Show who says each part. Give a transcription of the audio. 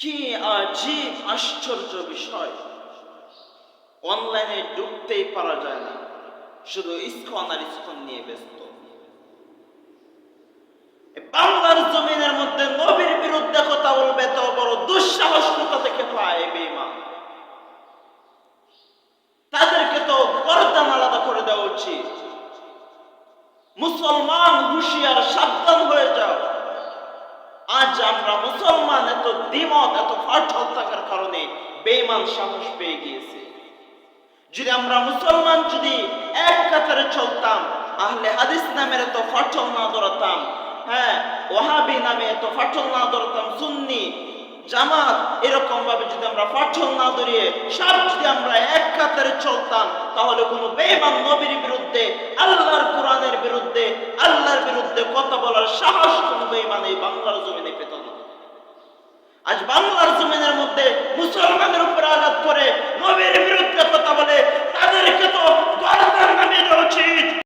Speaker 1: কি আজীব আশ্চর্য বিষয়। অনলাইনে ঢুকতেই পারা যায় না, শুধু ইস্কন আর ইস্কন নিয়ে ব্যস্ত। বাংলার জমিনের মধ্যে নবীর বিরুদ্ধে কথা বলবে তো বড় দুঃসাহস কোথা থেকে পায় বেমা তাদেরকে তো গর্দান আলাদা করে দেওয়া উচিত। মুসলমান হুঁশিয়ার আজ আমরা মুসলমান, এত দ্বিমত, এত ফাটল থাকার কারণে বেমান সাহস পেয়ে গিয়েছে। যদি আমরা মুসলমান যদি এক কাতারে চলতাম, আহলে হাদিস নামের এত ফাটল না ধরতাম হ্যাঁ ওহাবি নামে এত ফাটল না ধরতাম, সুন্নি, জামাত এরকম ভাবে যদি আমরা ফাটল না ধরিয়ে সব যদি আমরা এক কাতারে চলতাম, তাহলে কোনো বেমান নবীর বিরুদ্ধে আল্লাহর আজ বাংলার জমিনের মধ্যে মুসলমানের